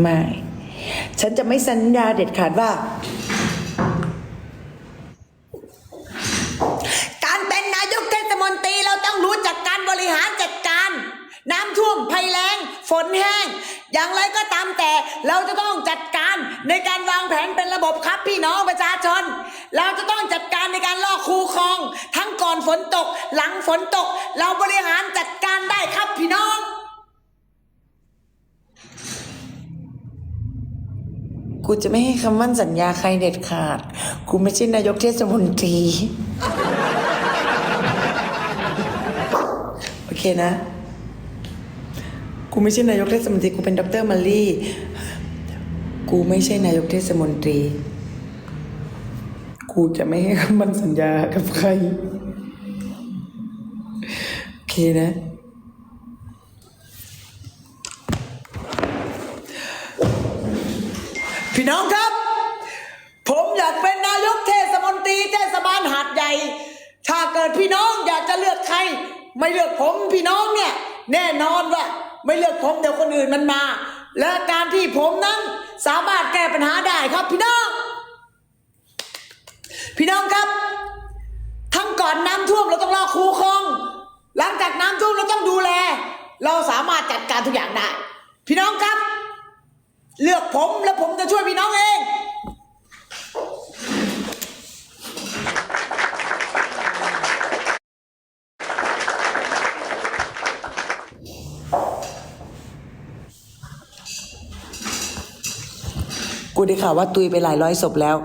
ไม่ ฉันจะไม่สัญญาเด็ดขาดว่า การเป็นนายกเทศมนตรีเราต้องรู้จักการบริหารจัดการ น้ำท่วมภัยแล้ง ฝนแห้ง อย่างไรก็ตามแต่เราจะต้องจัดการในการวางแผนเป็นระบบครับพี่น้องประชาชน เราจะต้องจัดการในการลอกคูคลอง ทั้งก่อนฝนตก หลังฝนตก เราบริหารจัดการได้ครับพี่น้อง กูจะไม่ให้คำมั่นสัญญาใครเด็ดขาด กูไม่ใช่นายกเทศมนตรี โอเคนะ กูไม่ใช่นายกเทศมนตรี กูเป็นด็อกเตอร์มารี่ กูไม่ใช่นายกเทศมนตรี กูจะไม่ให้คำมั่นสัญญากับใคร โอเคนะ พี่น้องครับ ผมอยากเป็นนายกเทศมนตรีเทศบาลหาดใหญ่ ถ้าเกิดพี่น้องอยากจะเลือกใคร ไม่เลือกผมพี่น้องเนี่ยแน่นอนว่าไม่เลือกผมเดี๋ยวคนอื่นมันมา และการที่ผมนั้นสามารถแก้ปัญหาได้ครับพี่น้อง พี่น้องครับ ทั้งก่อนน้ำท่วมเราต้องรอคูคลอง หลังจากน้ำท่วมเราต้องดูแล เราสามารถจัดการทุกอย่างได้ พี่น้องครับ เลือกผมแล้วผมจะช่วยพี่น้องเอง กูได้ข่าวว่าตุยไปหลายร้อยศพแล้ว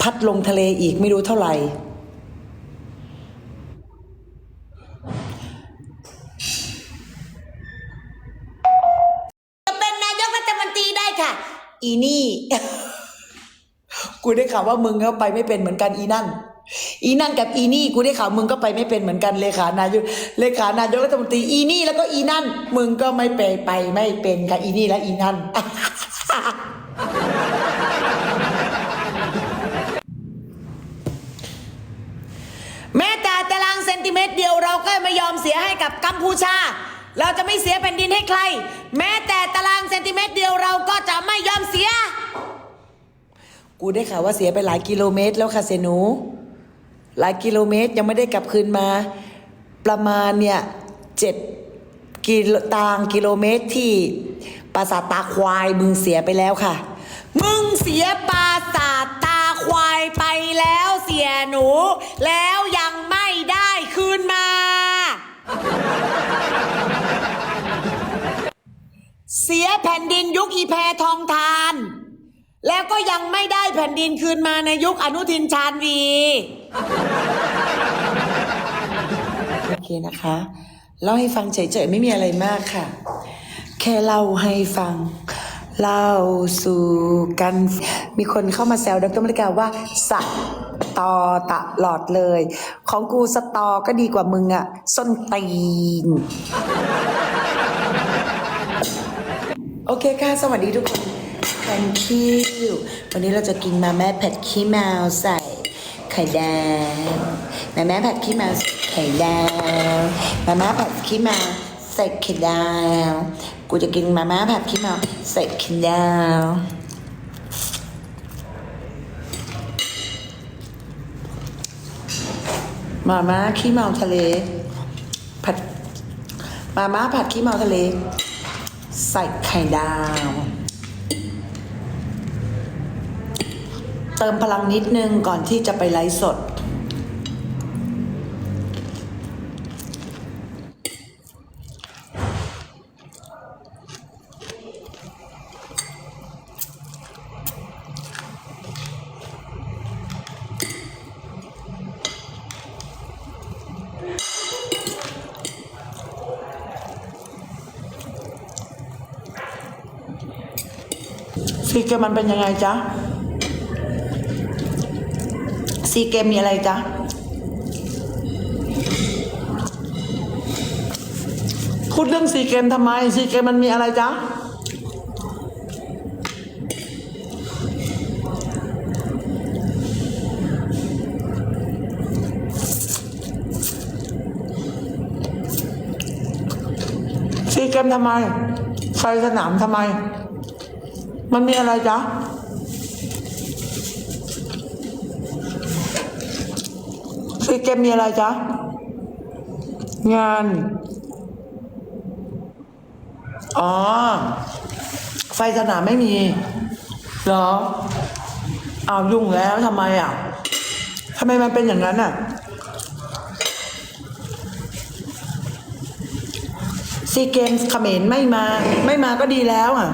พัดลงทะเลอีกไม่รู้เท่าไหร่ จะเป็นนายกรัฐมนตรีได้ค่ะ อีนี่ กู ได้ข่าวว่ามึงก็ไปไม่เป็นเหมือนกันอีนั่น อีนั่นกับอีนี่กูได้ข่าวมึงก็ไปไม่เป็นเหมือนกันเลขานายกเลขานายกรัฐมนตรีอีนี่แล้วก็อีนั่น มึงก็ไม่ไปไปไม่เป็นค่ะอีนี่และอีนั่นแม้แต่ตารางเซนติเมตรเดียวเราก็ไม่ยอมเสียให้กับกัมพูชา เราจะไม่เสียแผ่นดินให้ใคร แม้แต่ตารางเซนติเมตรเดียวเราก็จะไม่ยอมเสีย กูได้ข่าวว่าเสียไปหลายกิโลเมตรแล้วค่ะเสยหนู หลายกิโลเมตรยังไม่ได้กลับคืนมา ประมาณเนี่ยเจ็ดกิโลตางกิโลเมตรที่ปราสาทตาควายมึงเสียไปแล้วค่ะ มึงเสียปราสาทตาควายไปแล้วเสียหนู แล้วยังไม่ได้คืนมา เสียแผ่นดินยุคอีแพทองทาน แล้วก็ยังไม่ได้แผ่นดินคืนมาในยุคอนุทินชาญวี โอเคนะคะเล่าให้ฟังเฉยๆไม่มีอะไรมากค่ะ แค่เล่าให้ฟัง เล่าสู่กัน มีคนเข้ามาแซวดรมริกาว่าสตอตะหลอดเลย ของกูสตอก็ดีกว่ามึงอะส้นตีน โอเคค่ะ สวัสดีทุกคน thank you วันนี้เราจะกินมาแม่ผัดขี้แมวใส่ไข่แดงมาแม่ผัดขี้แมวใส่ไข่แดงมาม่าผัดขี้แมวใส่ไข่ดาวกูจะกินมาม่าผัดขี้แมวใส่ไข่ดาวมาม่าขี้เมาทะเล ผัด มาม่าผัดขี้เมาทะเล ใส่ไข่ดาว เติมพลังนิดนึงก่อนที่จะไปไลฟ์สดซีเกมันเป็นยังไงจ๊ะ ซีเกมมีอะไรจ๊ะพูดเรื่องซีเกมทำไมซีเกมมันมีอะไรจ๊ะซีเกมทำไมไฟสนามทำไม มันมีอะไรจ๊ะ เกมมีอะไรจ๊ะ งาน อ๋อ ไฟสนามไม่มีเหรออ้าวยุ่งแล้วทำไมอะทำไมมันเป็นอย่างนั้นอะซีเกมส์เขมรไม่มา ไม่มาก็ดีแล้วอะ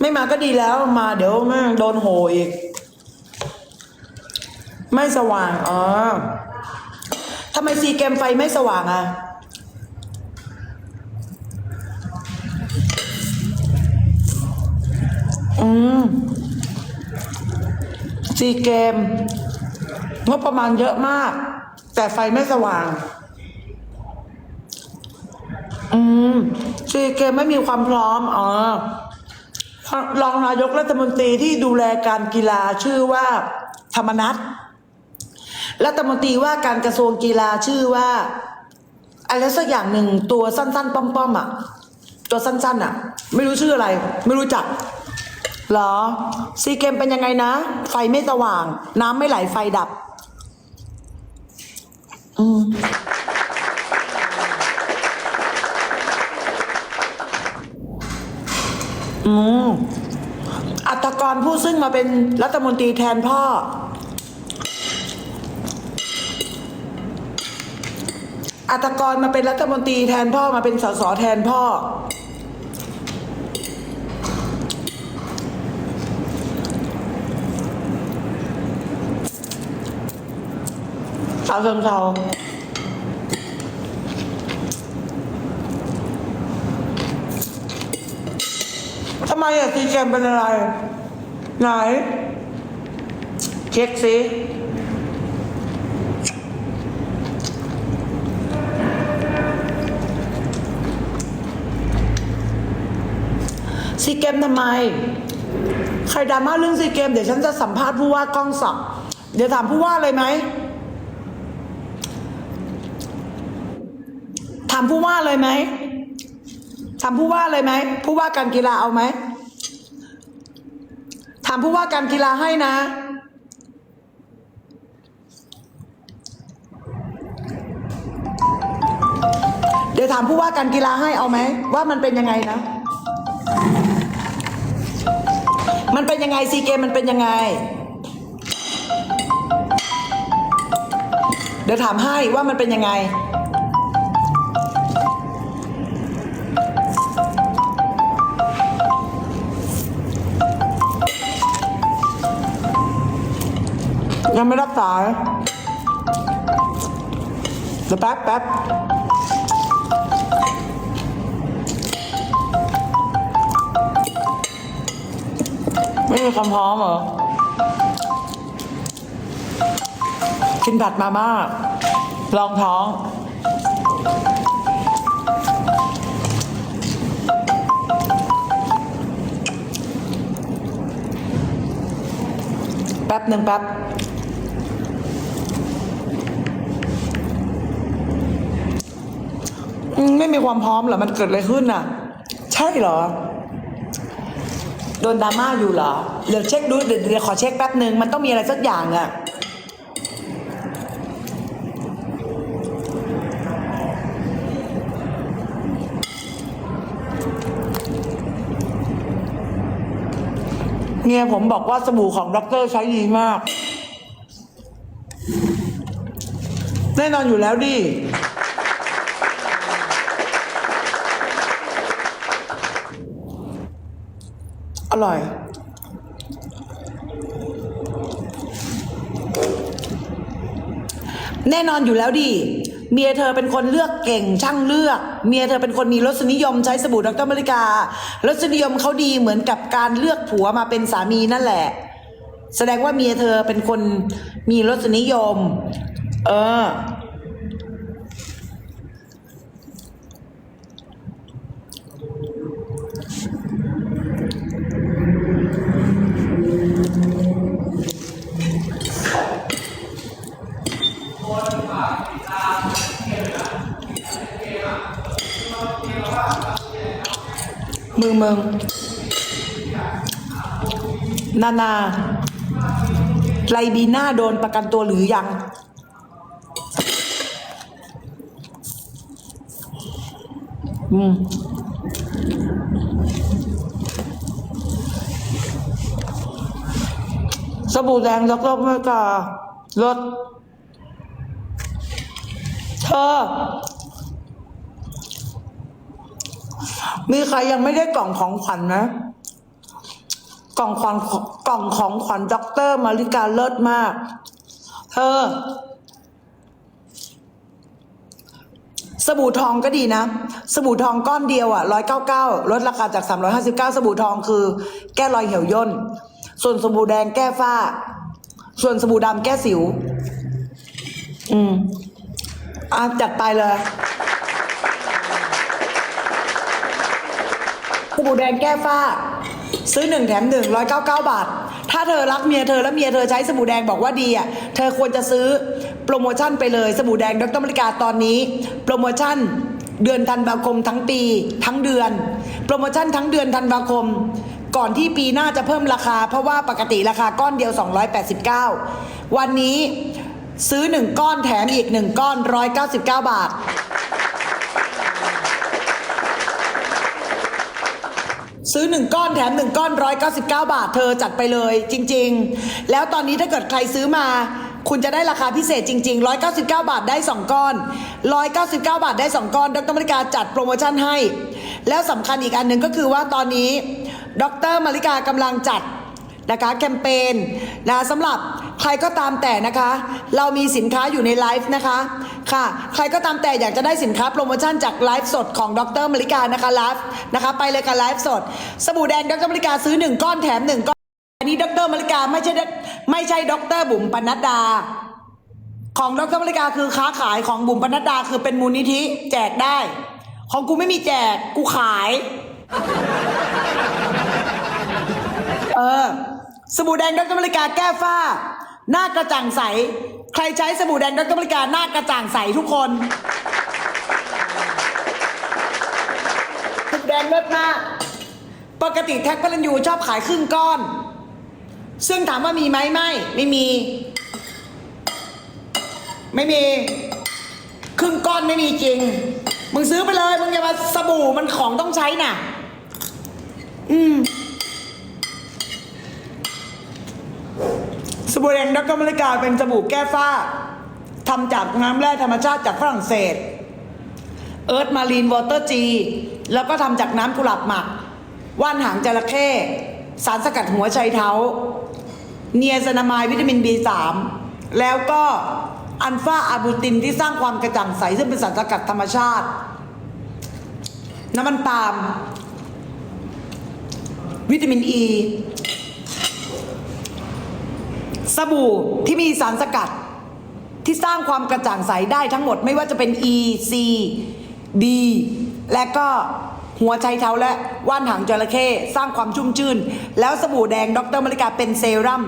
ไม่มาก็ดีแล้วมาเดี๋ยวแม่งโดนโหอีก ไม่สว่าง อ๋อทำไมซีเกมไฟไม่สว่างอะ อืมซีเกมงบประมาณเยอะมาก แต่ไฟไม่สว่าง อืมซีเกมไม่มีความพร้อม อ๋อรองนายกรัฐมนตรีที่ดูแลการกีฬาชื่อว่า ธรรมนัฐ รัฐมนตรีว่าการกระทรวงกีฬาชื่อว่าอะไรสักอย่างหนึ่งตัวสั้นๆ ป้อมๆอะ ตัวสั้นๆอะ ไม่รู้ชื่ออะไร ไม่รู้จักเหรอ ซีเกมเป็นยังไงนะ ไฟไม่สว่าง น้ำไม่ไหลไฟดับ อืมอืมอัตกรผู้ซึ่งมาเป็นรัฐมนตรีแทนพ่อ อัตกรมาเป็นรัฐมนตรีแทนพ่อมาเป็นสสแทนพ่อ สาวเชิงเทาทำไมอะซีแกมเป็นอะไร ไหน เช็คสิ ซีเกมทำไม ใครดราม่าเรื่องซีเกม เดี๋ยวฉันจะสัมภาษณ์ผู้ว่ากล้องศักเดี๋ยวถามผู้ว่าเลยไหม ถามผู้ว่าเลยไหม ถามผู้ว่าเลยไหม ผู้ว่าการกีฬาเอาไหม ถามผู้ว่าการกีฬาให้นะ เดี๋ยวถามผู้ว่าการกีฬาให้เอาไหม ว่ามันเป็นยังไงนะ มันเป็นยังไงซีเกมมันเป็นยังไง เดี๋ยวถามให้ว่ามันเป็นยังไง ยังไม่รับสายเดี๋ยวแป๊บแป๊บ ไม่มีความพร้อมเหรอ กินผัดมาม่าลองท้อง แป๊บหนึ่งแป๊บไม่มีความพร้อมเหรอ มันเกิดอะไรขึ้นน่ะ ใช่เหรอ โดนดราม่าอยู่เหรอ เดี๋ยวเช็คดูเดี๋ยวเรียขอเช็คแป๊บหนึ่งมันต้องมีอะไรสักอย่างอะเมียผมบอกว่าสบู่ของด็อกเตอร์ใช้ดีมาก แน่นอนอยู่แล้วดิ ร่อย แน่นอนอยู่แล้วดิเมียเธอเป็นคนเลือกเก่งช่างเลือก เมียเธอเป็นคนมีรสนิยมใช้สบู่ดรมริการสนิยมเขาดีเหมือนกับการเลือกผัวมาเป็นสามีนั่นแหละ แสดงว่าเมียเธอเป็นคนมีรสนิยม เออ มือมึง นานาไลบีน่าโดนประกันตัวหรือยัง อืมสบู่แดงยกลกไม่กาลดเธอ มีใครยังไม่ได้กล่องของขวัญไหมกล่องของกล่องของขวัญด็อกเตอร์มาริกาเลิศมาก เธอ สบู่ทองก็ดีนะ สบู่ทองก้อนเดียวอะร้อยเก้าเก้าลดราคาจากสามร้อยห้าสิบเก้าสบู่ทองคือแก้รอยเหี่ยวย่น ส่วนสบู่แดงแก้ฝ้า ส่วนสบู่ดำแก้สิว อืมอะจัดไปเลย บู่แดงแก้ฝ้า ซื้อหนึ่งแถมหนึ่งร้อยเก้าเก้าบาท ถ้าเธอรักเมียเธอแล้วเมียเธอใช้สบู่แดงบอกว่าดีอะ เธอควรจะซื้อโปรโมชั่นไปเลยสบู่แดงดรมริกาตอนนี้ โปรโมชั่นเดือนธันวาคมทั้งปีทั้งเดือน โปรโมชั่นทั้งเดือนธันวาคม ก่อนที่ปีหน้าจะเพิ่มราคา เพราะว่าปกติราคาก้อนเดียว 289 วันนี้ซื้อ 1 ก้อนแถมอีก 1 ก้อน 199 บาท ซื้อหนึ่งก้อนแถมหนึ่งก้อนร้อยเก้าสิบเก้าบาทเธอจัดไปเลยจริง ๆ แล้วตอนนี้ถ้าเกิดใครซื้อมา คุณจะได้ราคาพิเศษจริงๆร้อยเก้าสิบเก้าบาทได้สองก้อนร้อยเก้าสิบเก้าบาทได้สองก้อน ดรมาริกาจัดโปรโมชั่นให้ แล้วสำคัญอีกอันหนึ่งก็คือว่าตอนนี้ ดรมาริกากำลังจัด นะคะแคมเปญนะสำหรับใครก็ตามแต่นะคะ เรามีสินค้าอยู่ในไลฟ์นะคะค่ะ ใครก็ตามแต่อยากจะได้สินค้าโปรโมชั่นจากไลฟ์สดของดรมริกานะคะไลฟ์นะคะ ไปเลยกับไลฟ์สด สบู่แดงดรมริกาซื้อ 1 ก้อนแถม 1 ก้อน อันนี้ดรมริกาไม่ใช่ไม่ใช่ดรบุ๋มปนัดดา ของดรมริกาคือค้าขายของบุ๋มปนัดดา คือเป็นมูลนิธิแจกได้ ของกูไม่มีแจกกูขาย เออ สบู่แดงดรมริกาแก้ฝ้า หน้ากระจ่างใส ใครใช้สบู่แดงดรมริกาหน้ากระจ่างใสทุกคนสบู่แดงเลิศมากปกติแท็กพลันยูชอบขายครึ่งก้อน ซึ่งถามว่ามีไหมไม่ไม่มี ไม่มี ครึ่งก้อนไม่มีจริง มึงซื้อไปเลย มึงอย่ามาสบู่มันของต้องใช้น่ะ อืม สบู่แดงดักกมริกาเป็นสบู่แก้ฝ้าทำจากน้ำแร่ธรรมชาติจากฝรั่งเศสเอิร์ธมารีนวอเตอร์จีแล้วก็ทำจากน้ำกุหลาบหมัก ว่านหางจระเข้สารสกัดหัวไชเท้า เนียซานามายวิตามิน B3 แล้วก็อัลฟาอาบูตินที่สร้างความกระจ่างใส ซึ่งเป็นสารสกัดธรรมชาติ น้ำมันปาล์มวิตามินอ e, ี สบู่ที่มีสารสกัด ที่สร้างความกระจ่างใสได้ทั้งหมดไม่ว่าจะเป็น E C D และก็หัวไชเท้าและว่านหางจระเข้สร้างความชุ่มชื่น แล้วสบู่แดงดรมริกาเป็นเซรั่ม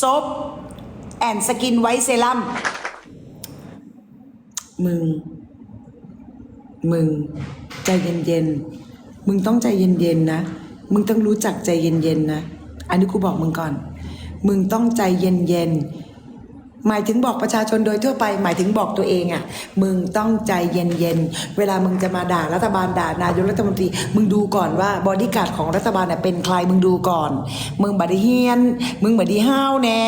ซอฟแอนสกินไวท์เซรั่มมึง มึง ใจเย็นๆ มึงต้องใจเย็นๆนะ มึงต้องรู้จักใจเย็นๆนะ อันนี้กูบอกมึงก่อน มึงต้องใจเย็นๆหมายถึงบอกประชาชนโดยทั่วไป หมายถึงบอกตัวเองอะ่ะ มึงต้องใจเย็นๆเวลามึงจะมาด่ารัฐบาลด่านายกรัฐมนตรี มึงดูก่อนว่าบอดี้การ์ดของรัฐบาลเนี่ยเป็นใครมึงดูก่อน มึงบัดเฮียน มึงบัดดีห้าวแน่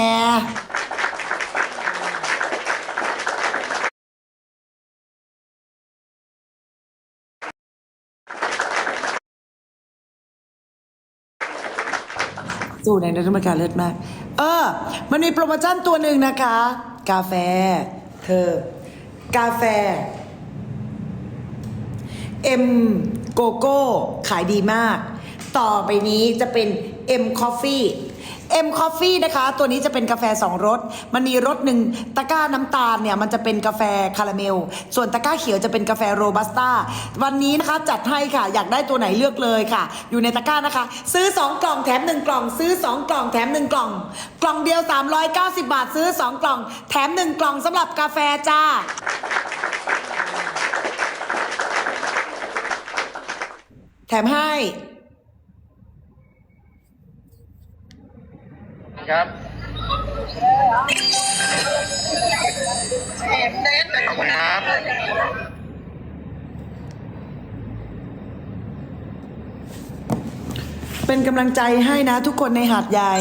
สูตรในรัฐบาลการเลิศมาก เออ มันมีโปรโมชั่นตัวหนึ่งนะคะ กาแฟ เธอ กาแฟ เอ็มโกโก้ ขายดีมาก ต่อไปนี้จะเป็น M Coffee M Coffee นะคะ ตัวนี้จะเป็นกาแฟ 2รส มันมีรสหนึ่งตะกร้าน้ำตาลเนี่ย มันจะเป็นกาแฟคาราเมล ส่วนตะกร้าเขียวจะเป็นกาแฟโรบัสต้า วันนี้นะคะจัดให้ค่ะ อยากได้ตัวไหนเลือกเลยค่ะ อยู่ในตะกร้านะคะ ซื้อ 2 กล่องแถม 1 กล่อง ซื้อ 2 กล่องแถม 1 กล่อง กล่องเดียว 390 บาท ซื้อ 2 กล่อง แถม 1 กล่องสำหรับกาแฟจ้าแถมให้ ครับขอบคุณครับเป็นกำลังใจให้นะทุกคนในหาดใหญ่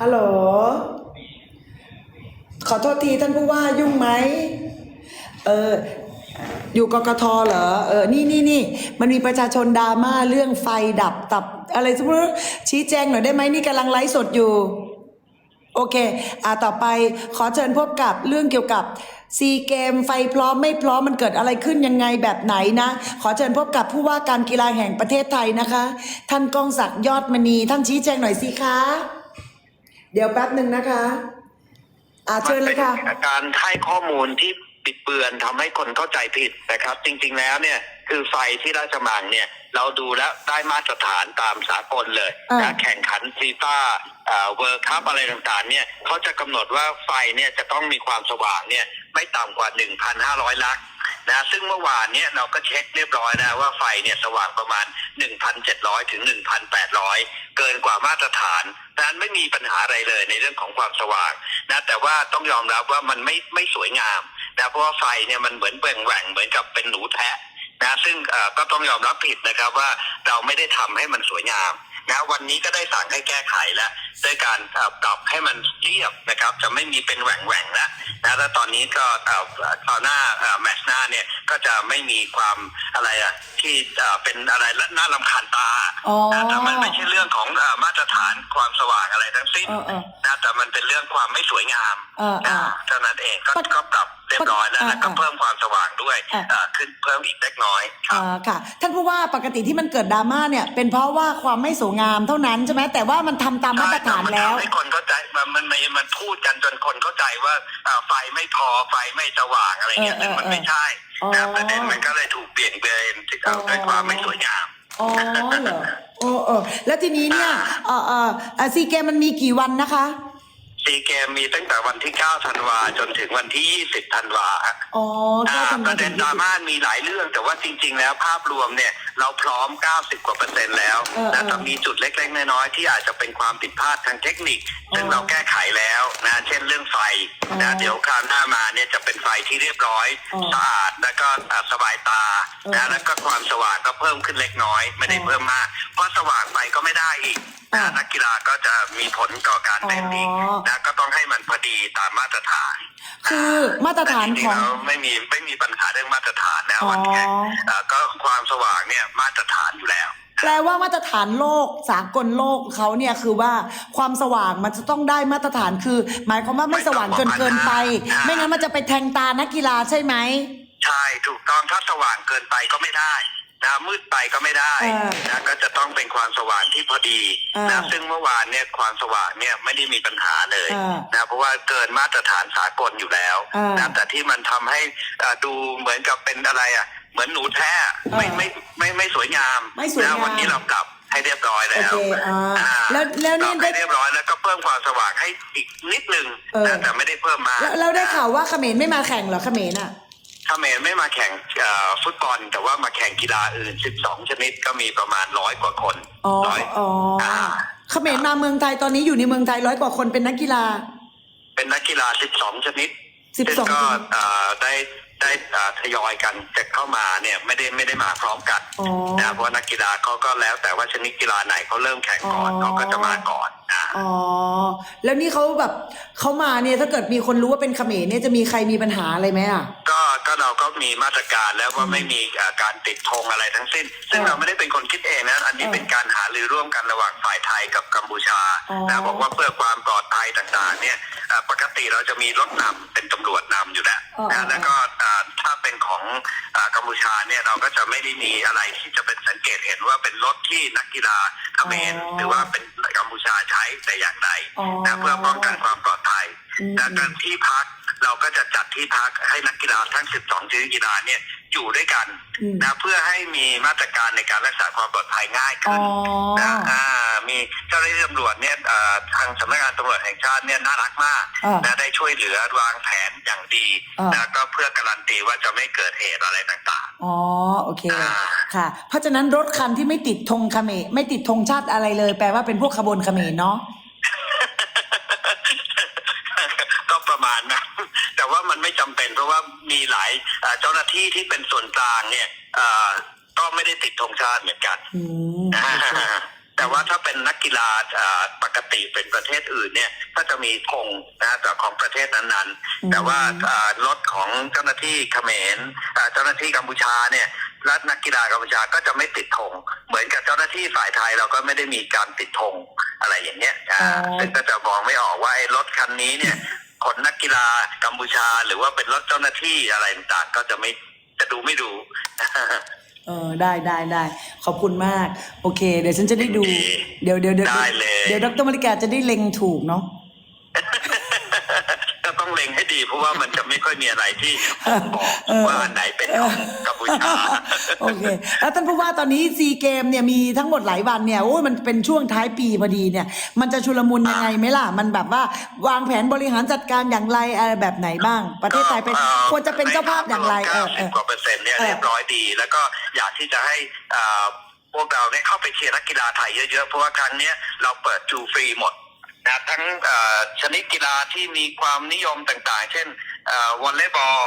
ฮัลโหล ขอโทษทีท่านผู้ว่ายุ่งไหม เออ อยู่กกทเหรอเออนี่นี่นี่มันมีประชาชนดราม่าเรื่องไฟดับตับอะไรสมมติชี้แจงหน่อยได้ไหมนี่กำลังไลฟ์สดอยู่ โอเค อ่าต่อไปขอเชิญพบกับเรื่องเกี่ยวกับซีเกมไฟพร้อมไม่พร้อมมันเกิดอะไรขึ้นยังไงแบบไหนนะ ขอเชิญพบกับผู้ว่าการกีฬาแห่งประเทศไทยนะคะ ท่านกองศักดิ์ยอดมณีท่านชี้แจงหน่อยสิคะ เดี๋ยวแป๊บหนึ่งนะคะ อ่าเชิญเลยค่ะมันเป็นการให้ข้อมูลที่ ปิดเบือนทำให้คนเข้าใจผิดนะครับ จริง ๆ แล้วเนี่ยคือไฟที่ราชมังเนี่ยเราดูแล้วได้มาตรฐานตามสากลเลยอ่านะแข่งขันฟีฟ่าเวิร์คัพอะไรต่างๆ เนี่ยเขาจะกำหนดว่าไฟเนี่ยจะต้องมีความสว่างเนี่ยไม่ต่ำกว่า 1,500 ลักนะซึ่งเมื่อวานเนี่ยเราก็เช็คเรียบร้อยนะว่าไฟเนี่ยสว่างประมาณ 1,700 ถึง 1,800 เกินกว่ามาตรฐานดังนั้นไม่มีปัญหาอะไรเลยในเรื่องของความสว่างนะแต่ว่าต้องยอมรับว่ามันไม่ไม่สวยงาม นะเพราะว่าไฟเนี่ยมันเหมือนแหว่งแหว่งๆเหมือนกับเป็นหนูแทะนะซึ่งเอ่อก็ต้องยอมรับผิดนะครับว่าเราไม่ได้ทำให้มันสวยงามนะวันนี้ก็ได้สั่งให้แก้ไขแล้วด้วยการเอ่อปรับให้มันเรียบนะครับ จะไม่มีเป็นแหว่งแหว่งๆแล้วนะแล้วตอนนี้ก็เอ่อคราวหน้าเอ่อแมตช์หน้าเนี่ยก็จะไม่มีความอะไรอะที่เอ่อเป็นอะไรและน่ารำคาญตาอ๋อนะแต่มันไม่ใช่เรื่องของเอ่อมาตรฐานความสว่างอะไรทั้งสิ้นเออเออนะแต่มันเป็นเรื่องความไม่สวยงามเออเออนะเท่านั้นเองก็ปกก็ปรับเรียบร้อยแล้วเออแล้วก็เออเพิ่มความสว่างด้วยเออเอ่อขึ้นเพิ่มอีกเล็กน้อยครับอ่าค่ะ ท่านผู้ว่าปกติที่มันเกิดดราม่าเนี่ย เป็นเพราะว่าความไม่สวยงามเท่านั้นใช่ไหมแต่ว่ามันทำตามมาตรฐานแล้วใช่ต่มันทำให้คนเข้าใจมันมันมันมันพูดกันจนคนเข้าใจว่าเอ่อไฟไม่พอไฟไม่สว่างอะไรเงี้ยเออซึ่งมันเออไม่ใช่อ๋อนะประเด็นมันก็เลยถูกเปลี่ยนเบนที่เอาอ๋อด้วยความไม่สวยงามอ๋อเหรอโอ้เออแล้วทีนี้เนี่ยเออเออเอ่อซีเกมมันมีกี่วันนะคะ ซีเกมมีตั้งแต่วันที่ 9 ธันวาจนถึงวันที่ 20 ธันวาฮะอ๋ออ่าเก้าธันปวาระคเด็นมดราม่ามีหลายเรื่อง แต่ว่าจริง ๆ แล้วภาพรวมเนี่ยเราพร้อม 90 กว่าเปอร์เซ็นต์แล้วเออนะเออแต่มีจุดเล็ก ๆ น้อยๆที่อาจจะเป็นความผิดพลาดทางเทคนิค ซึ่งอ๋อเราแก้ไขแล้ว นะเดี๋ยวคราวหน้ามาเนี่ยจะเป็นไฟที่เรียบร้อยอ๋อสะอาดแล้วก็อ่าสบายตาเออนะแล้วก็ความสว่างก็เพิ่มขึ้นเล็กน้อย ไม่ได้อ๋อเพิ่มมาก เพราะสว่างไปก็ไม่ได้อีกอ่านะนักกีฬาก็จะมีผลต่อการเล่นอีกอ๋อนะก็ต้องให้มันพอดีตามมาตรฐานคือมาตรฐานของแต่จริๆแล้วไม่มีไม่มีปัญหาเรื่องมาตรฐานนะอ๋อ วันแข่งเอ่อก็ความสว่างเนี่ยมาตรฐานอยู่แล้ว แปลว่ามาตรฐานโลกสากลโลกเขาเนี่ยคือว่าความสว่างมันจะต้องได้มาตรฐานคือ หมายความว่าไม่สว่างจนเกินไปอ่าไม่งั้นมันจะไปแทงตานักกีฬาใช่ไหมใช่ถูกต้องถ้าสว่างเกินไปก็ไม่ได้นะมืดไปก็ไม่ได้เออนะก็จะต้องเป็นความสว่างที่พอดีเออนะซึ่งเมื่อวานเนี่ยความสว่างเนี่ยไม่ได้มีปัญหาเลยเออนะเพราะว่าเกินมาตรฐานสากลอยู่แล้วเออนะแต่ที่มันทำให้เอ่อดูเหมือนกับเป็นอะไรอะ เหมือนหนูแท้ไม่ไม่ไม่ไม่สวยงามไม่สวยงาม นะวันนี้เราปรับให้เรียบร้อยโอแล้วเคอ่าอ่าแล้วแล้วปนี่รับได้ ให้เรียบร้อยแล้วก็เพิ่มความสว่างให้อีกนิดนึงเออ นะแต่ไม่ได้เพิ่มมากแล้วแล้วได้ข่าวว่าเขมรไม่มาแข่งเหรอเขมรอะ เขมรไม่มาแข่งเอ่อฟุตบอล แต่ว่ามาแข่งกีฬาอื่น 12 ชนิดก็มีประมาณร้อยกว่าคนอ๋อร้อยอ๋ออ่าเขมรมาเมืองไทยตอนนี้อยู่ในเมืองไทยร้อยกว่าคนเป็นนักกีฬา เป็นนักกีฬา 12 ชนิด12ซึ่งก็ชนิด เอ่อได้ ได้เอ่อทยอยกันจะเข้ามาเนี่ยไม่ได้ไม่ได้มาพร้อมกันอ๋อ นะเพราะว่านักกีฬาเขาก็แล้วแต่ว่าชนิดกีฬาไหนเขาเริ่มแข่งก่อนอ๋อ เขาก็จะมาก่อน อ่าอ๋อ แล้วนี่เขาแบบเขามาเนี่ยถ้าเกิดมีคนรู้ว่าเป็นเขมรเนี่ยจะมีใครมีปัญหาอะไรไหมอะ ก็ก็เราก็มีมาตรการแล้วว่าไม่มีเอ่อการติดธงอะไรทั้งสิ้น ซึ่งเออเราไม่ได้เป็นคนคิดเองนะอันนี้เออเป็นการหารือร่วมกันระหว่างฝ่ายไทยกับกัมพูชาอ๋อ นะบอกว่าเพื่อความปลอดภัยต่างๆ เนี่ยเอ่อปกติเราจะมีรถนำเป็นตำรวจนำอยู่แล้วเออนะแล้วก็เอ่อถ้าเป็นของเอ่อกัมพูชาเนี่ยเราก็จะไม่ได้มีอะไรที่จะเป็นสังเกตเห็นว่าเป็นรถที่นักกีฬาเขมรอ๋อหรือว่าเป็นกัมพูชาใช้แต่อย่างใดอ๋อ นะเพื่อป้องกันความปลอดภัย อืมและการที่พักเราก็จะจัดที่พักให้นักกีฬาทั้ง 12 ชนิดกีฬาเนี่ย อยู่ด้วยกันอืมนะเพื่อให้มีมาตรการในการรักษาความปลอดภัยง่ายอ๋อขึ้นนะอ่ามีเจ้าหน้าที่ตำรวจเนี่ยเอ่อทางสำนักงานตำรวจแห่งชาติเนี่ยน่ารักมากอ่านะได้ช่วยเหลือวางแผนอย่างดีอ่านนะก็เพื่อการันตีว่าจะไม่เกิดเหตุอะไรต่างอ๋อโอเคอ่าค่ะ เพราะฉะนั้นรถคันที่ไม่ติดธงเขมรไม่ติดธงชาติอะไรเลย แปลว่าเป็นพวกขบวนเขมรเนาะ ที่ที่เป็นส่วนกลางเนี่ยเอ่อก็ไม่ได้ติดธงชาติเหมือนกันอืมอ่าแต่ว่าถ้าเป็นนักกีฬาอ่าปกติเป็นประเทศอื่นเนี่ยก็จะมีธงนะแต่ของประเทศนั้นๆ แต่ว่าอ่ารถของเจ้าหน้าที่เขมรอ่าเจ้าหน้าที่กัมพูชาเนี่ยและนักกีฬากัมพูชาก็จะไม่ติดธงเหมือนกับเจ้าหน้าที่ฝ่ายไทยเราก็ไม่ได้มีการติดธงอะไรอย่างเงี้ยอ่าอ๋อ ซึ่งก็จะมองไม่ออกว่าไอ้รถคันนี้เนี่ย คนนักกีฬากัมพูชา หรือว่าเป็นรถเจ้าหน้าที่อะไรต่างๆก็จะไม่จะดูไม่ดู เออได้ได้ได้ขอบคุณมาก โอเค เดี๋ยวฉันจะได้ดูดีเดี๋ยวเดี๋ยวเดี๋ยวได้เลย เดี๋ยวดรมาริกาจะได้เล็งถูกเนาะก็ ต้องเล็งให้ดี เพราะว่ามันจะไม่ค่อยมีอะไรที่บอกเออว่าอันไหนเป็นของกัมพูชาโอเคแล้วท่านผู้ว่าตอนนี้ซีเกมเนี่ยมีทั้งหมดหลายวันเนี่ยโอ้ยมันเป็นช่วงท้ายปีพอดีเนี่ย มันจะชุลมุนยังไงไหมล่ะ มันแบบว่าวางแผนบริหารจัดการอย่างไรอะไรแบบไหนบ้าง ประเทศไทยเป็นก็อ่อควรจะเป็นเจ้าภาพอย่างไรเออเออ90กว่าเปอร์เซ็นต์เนี่ยเออเรียบร้อยดี แล้วก็อยากที่จะให้อ่าพวกเราเนี่ยเข้าไปเชียร์นักกีฬาไทยเยอะๆ เพราะว่าครั้งเนี้ยเราเปิดจูฟรีหมด นะทั้งอ่าชนิดกีฬาที่มีความนิยมต่างๆ เช่นอ่าวอลเลย์บอล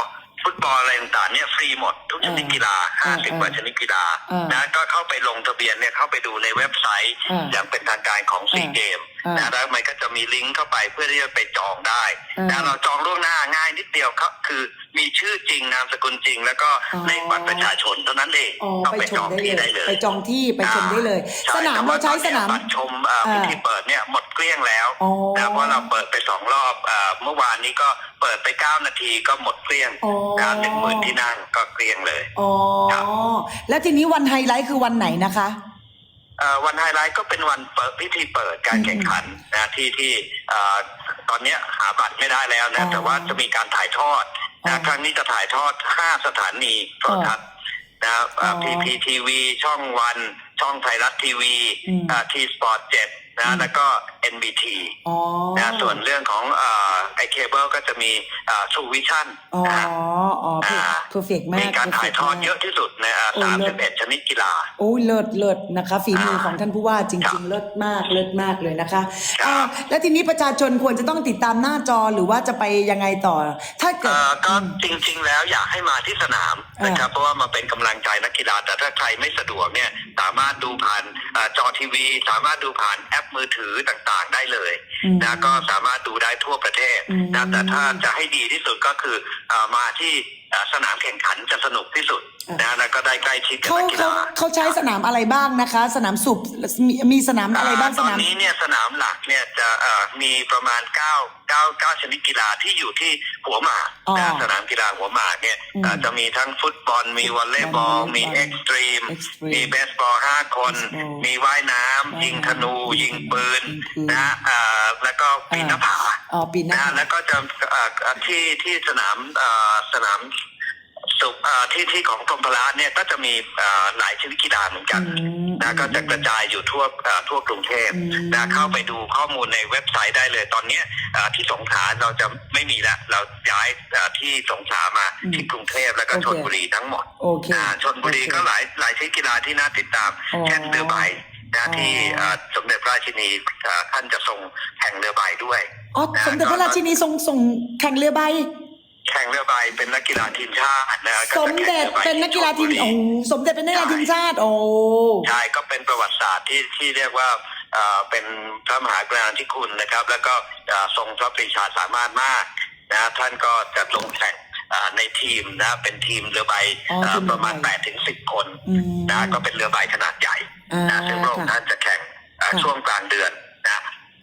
ฟุตบอลอะไรต่างๆเนี่ยฟรีหมดทุกชนิดกีฬาเออ50กว่าชนิดกีฬาเออนะก็เข้าไปลงทะเบียนเนี่ยเข้าไปดูในเว็บไซต์เอออย่างเป็นทางการของซีเออเกมเออ นะแล้วมันก็จะมีลิงก์เข้าไปเพื่อที่จะไปจองได้เออนะเราจองล่วงหน้าง่ายนิดเดียวครับ คือมีชื่อจริงนามสกุลจริง แล้วก็อ๋อเลขบัตรประชาชนเท่านั้นเองอ๋อต้องไปไปชจมองได้ที่เลได้ยเลย ไปจองที่ไปชมได้เลยใช่สนามแต่เราว่าใช้ตอนสเนี้ยนามบัตรชมเอ่ออ่าพิธีเปิดเนี่ยหมดเกลี้ยงแล้วอ๋อนะเพราะเราเปิดไปสองรอบเอ่อเมื่อวานนี้ก็เปิดไปเก้านาทีก็หมดเกลี้ยงอ๋อนะหนึ่งหมื่นที่นั่งก็เกลี้ยงเลยอ๋อครับแล้วทีนี้วันไฮไลท์คือวันไหนนะคะเอ่อ วันไฮไลท์ก็เป็นวันเปิดพิธีเปิดการแข่งขันนะที่ที่เอ่อตอนเนี้ยหาบัตรไม่ได้แล้วอ๋นะอแต่ว่าจะมีการถ่ายทอดอ๋นะอครั้งนี้จะถ่ายทอด 5 สถานีโทรทัศน์นะอ๋อพีพีทีวีช่องวัน ช่องไทยรัฐทีวีอืมทีสปอร์ตเจ็ด นะแล้วก็ NBT อ๋อนะส่วนเรื่องของเอ่อไอเคเบิลก็จะมีทูวิชั่นอ๋อนะฮะอ๋อเพอร์เฟกมากมีการถ่ายทอดเยอะที่สุดในโอ้สามเลิสิศบเอ็ดชนิดกีฬาโอ้ยเลิศเลิศนะคะฝีมืออ่าของท่านผู้ว่าจครัริงบๆเลิศมากเลิศมากเลยนะคะครับอ่าแล้วทีนี้ประชาชนควรจะต้องติดตามหน้าจอหรือว่าจะไปยังไงต่อ ถ้าเกิดเอ่อก็จริง ๆ แล้วอยากให้มาที่สนามอ่านนะครับเพราะว่ามาเป็นกำลังใจนักกีฬาแต่ถ้าใครไม่สะดวกเนี่ยสามารถดูผ่านเอ่อจอทีวี สามารถดูผ่านแอปมือถือต่างๆได้เลยอืมนะก็สามารถดูได้ทั่วประเทศอืมนะแต่ถ้าจะให้ดีที่สุดก็คือเอ่อมาที่เอ่อสนามแข่งขันจะสนุกที่สุดนะแล้วก็ได้ใกล้ชิดกับเขานักกีเขาฬาเขาใช้สนามอะไรบ้างนะคะ สนามสุบมีมีสนามอะไรบ้างตสอนนาม นี้เนี่ยสนามหลักเนี่ยจะเอ่อมีประมาณ9 9 9ชนิดกีฬาที่อยู่ที่หัวหมากอ๋อนะสนามกีฬาหัวหมากเนี่ยอืมเอ่อจะมีทั้งฟุตบอล มีวอลเลย์บอลวอลเลย์บอล มีเอ็กซ์ตรีม Extreme มีเบสบอลห้าคน Baseball มีว่ายน้ำว่ายน้ำยิงธนู ยิงปืนยิงปืน นะเอ่อแล้วก็ปีนหน้าผา อ๋อปีหนะน้าแล้วก็จะเอ่อเอ่อที่ที่สนามเอ่อสนาม สุขเอ่อที่ที่ของกรมพละเนี่ยก็จะมีเอ่อหลายชนิดกีฬาเหมือนกันอืมนะก็จะกระจายอยู่ทั่วเอ่อทั่วกรุงเทพอืม นะเข้าไปดูข้อมูลในเว็บไซต์ได้เลย ตอนเนี้ยเอ่อที่สงขลาเราจะไม่มีแล้วเราย้ายเอ่อที่สงขลามาที่กรุงเทพแล้วก็ชลบุรีทั้งหมดโอเคอ่าชนบุรีก็หลายหลายชนิดกีฬาที่น่าติดตาม อ๋อ เช่นเรือใบนะอ๋อที่เอ่อสมเด็จพระราชินีเอ่อท่านจะทรงแข่งเรือใบด้วย อ๋อสมเด็จพระราชินีทรงส่งแข่งเรือใบ แข่งเรือใบเป็นนักกีฬาทีมชาตินะก็สจะมแข่งเด็จรือใบเป็นนักกีฬาทีมชลบุรีโอ้สมเด็จเป็นนักกีฬาทีมชาติโอ้ใช่ก็เป็นประวัติศาสตร์ที่ที่เรียกว่าเอ่อเป็นพระมหากรุณาธิคุณนะครับ แล้วก็เอ่อทรงพระปรีชาสามารถมากนะท่านก็จะลงแข่งเอ่อในทีมนะเป็นทีมเรือใบอ๋อเอ่อทีมเรือใบประมาณ8ปดถึงสิคนอืมนะก็เป็นเรือใบขนาดใหญ่อ่านะซึ่งพระองค์ค่ะท่านจะแข่งเอ่อค่ะช่วงกลางเดือนนะ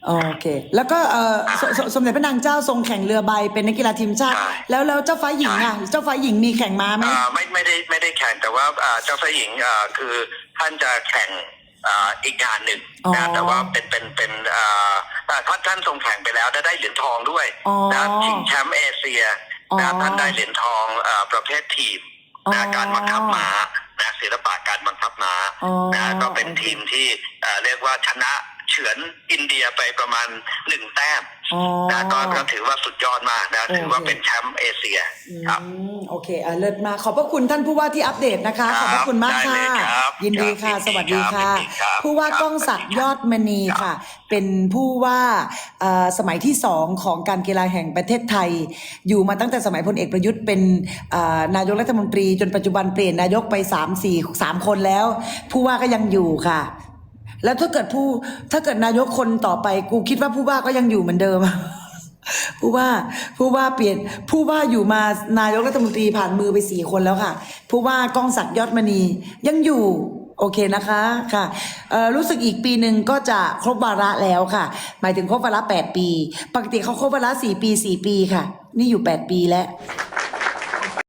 โอเค แล้วก็เออสสสมเด็จพระนางเจ้าทรงแข่งเรือใบเป็นนักกีฬาทีมชาติ ใช่ แล้วแล้วเจ้าฟ้าหญิงอะเจ้าฟ้าหญิงมีแข่งม้าไหม อ่าไม่ไม่ได้ไม่ได้แข่งแต่ว่าอ่าเจ้าฟ้าหญิงอ่าคือท่านจะแข่งอ่าอีกงานหนึ่งอ๋อนะแต่ว่าเป็นเป็นเป็นอ่าอ่าท่านท่านทรงแข่งไปแล้วได้ได้เหรียญทองด้วยอ๋อนะชิงแชมป์เอเชียอ๋อนะท่านได้เหรียญทองอ่าประเภททีมอ๋อนะการบังคับม้านะศิลปะการบังคับม้าอ๋อนะก็เป็นโอเคทีมที่เอ่อเรียกว่าชนะ เฉือนอินเดียไปประมาณหนึ่งแต้มอ๋อ นะก็ก็ถือว่าสุดยอดมากนะโอเคถือว่าเป็นแชมป์เอเชียครับ อืมโอเคอะเลิศมากขอบพระคุณท่านผู้ว่าที่อัปเดตนะคะ ขอบพระคุณมากได้ค่ะเลยครับยินดีค่ะ ครับสวัสดีค่ะ ยินดีครับผู้ว่าครับก้องศักดิ์สวัสดีครับยอดมณีค่ะ เป็นผู้ว่าเอ่อสมัยที่สองของการกีฬาแห่งประเทศไทย อยู่มาตั้งแต่สมัยพลเอกประยุทธ์เป็นเอ่อนายกรัฐมนตรีจนปัจจุบันเปลี่ยนนายกไป 3 4 3 คนแล้ว ผู้ว่าก็ยังอยู่ค่ะ แล้วถ้าเกิดผู้ถ้าเกิดนายกคนต่อไป กูคิดว่าผู้ว่าก็ยังอยู่เหมือนเดิมผู้ว่าผู้ว่าเปลี่ยน ผู้ว่าอยู่มานายกรัฐมนตรีผ่านมือไปสี่คนแล้วค่ะ ผู้ว่ากองศักดิ์ยอดมณียังอยู่โอเคนะคะค่ะรู้สึกอีกปีหนึ่งก็จะครบวาระแล้วค่ะ หมายถึงครบวาระแปดปี ปกติเขาครบวาระสี่ปีสี่ปีค่ะ นี่อยู่แปดปีแล้ว